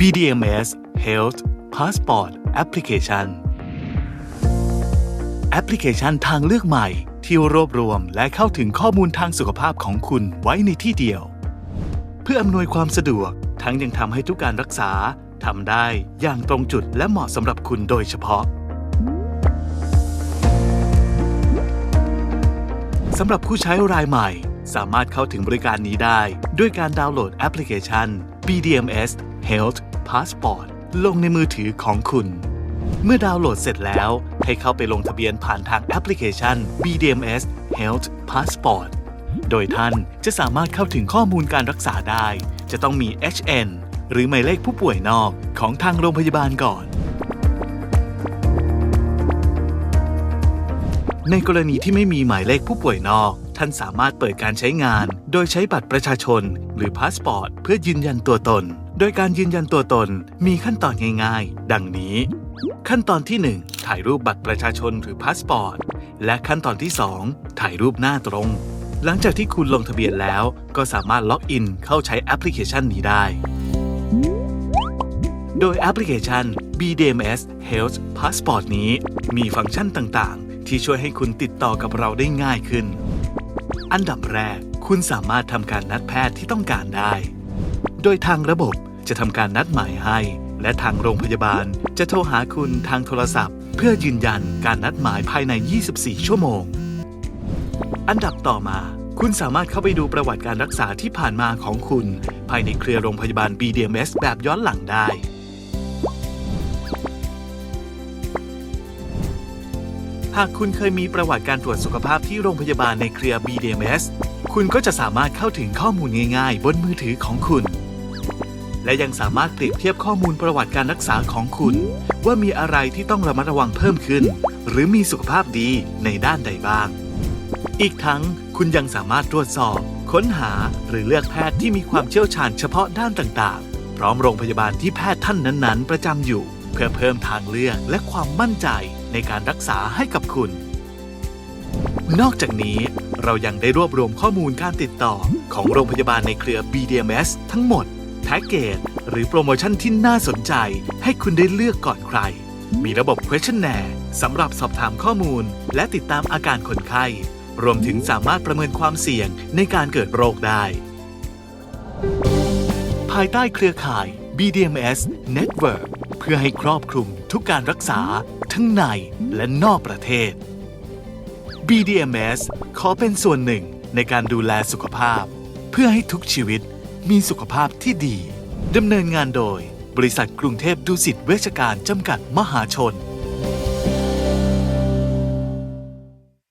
BDMS Health Passport Application แอปพลิเคชันทางเลือกใหม่ ที่รวบรวมและเข้าถึงข้อมูลทางสุขภาพของคุณไว้ในที่เดียว เพื่ออำนวยความสะดวก ทั้งยังทำให้ทุกการรักษาทำได้อย่างตรงจุดและเหมาะสำหรับคุณโดยเฉพาะสำหรับผู้ใช้รายใหม่ สามารถเข้าถึงบริการนี้ได้ ด้วยการดาวน์โหลดแอปพลิเคชัน BDMS Health Passport ลงในมือถือของคุณ เมื่อดาวน์โหลดเสร็จแล้ว ให้เข้าไปลงทะเบียนผ่านทางแอปพลิเคชัน BDMS Health Passport โดยท่านจะสามารถเข้าถึงข้อมูลการรักษาได้ จะต้องมี HN หรือหมายเลขผู้ป่วยนอกของทางโรงพยาบาลก่อน ในกรณีที่ไม่มีหมายเลขผู้ป่วยนอก ท่านสามารถเปิดการใช้งาน โดยใช้บัตรประชาชน หรือพาสปอร์ตเพื่อยืนยันตัวตน โดยการยืนยันตัวตนมีขั้นตอนง่ายๆ ดังนี้ ขั้นตอนที่ 1 ถ่ายรูปบัตรประชาชนหรือพาสปอร์ต และขั้นตอนที่ 2 ถ่ายรูปหน้าตรง หลังจากที่คุณลงทะเบียนแล้ว ก็สามารถล็อกอินเข้าใช้แอปพลิเคชันนี้ได้ โดยแอปพลิเคชัน BDMS Health Passport นี้ มีฟังก์ชันต่างๆ ที่ช่วยให้คุณติดต่อกับเราได้ง่ายขึ้น อันดับแรก คุณสามารถทำการนัดแพทย์ที่ต้องการได้ โดยทางระบบ จะทำการนัดหมายให้ และทางโรงพยาบาลจะโทรหาคุณทางโทรศัพท์ เพื่อยืนยันการนัดหมายภายใน 24 ชั่วโมง อันดับต่อมา คุณสามารถเข้าไปดูประวัติการรักษาที่ผ่านมาของคุณ ภายในเครือโรงพยาบาล BDMS แบบย้อนหลังได้หากคุณเคยมีประวัติการตรวจสุขภาพที่โรงพยาบาลในเครือ BDMS คุณก็จะสามารถเข้าถึงข้อมูลง่ายๆ บนมือถือของคุณ และยังสามารถเปรียบเทียบข้อมูลประวัติการรักษาของคุณ ว่ามีอะไรที่ต้องระมัดระวังเพิ่มขึ้น หรือมีสุขภาพดีในด้านใดบ้าง อีกทั้งคุณยังสามารถตรวจสอบ ค้นหาหรือเลือกแพทย์ที่มีความเชี่ยวชาญเฉพาะด้านต่างๆ พร้อมโรงพยาบาลที่แพทย์ท่านนั้นๆ ประจำอยู่ เพื่อเพิ่มทางเลือกและความมั่นใจในการรักษาให้กับคุณ นอกจากนี้เรายังได้รวบรวมข้อมูลการติดต่อของโรงพยาบาลในเครือ BDMS ทั้งหมด แพ็กเกจหรือโปรโมชั่นที่น่าสนใจ ให้คุณได้เลือกก่อนใคร มีระบบ questionnaire สำหรับสอบถามข้อมูล และติดตามอาการคนไข้ รวมถึงสามารถประเมินความเสี่ยงในการเกิดโรคได้ ภายใต้เครือข่าย BDMS Network เพื่อให้ครอบคลุมทุกการรักษาทั้งในและนอกประเทศ BDMS ขอเป็นส่วนหนึ่งในการดูแลสุขภาพ เพื่อให้ทุกชีวิต มีสุขภาพที่ดีดำเนินงานโดย บริษัทกรุงเทพดุสิตเวชการจำกัดมหาชน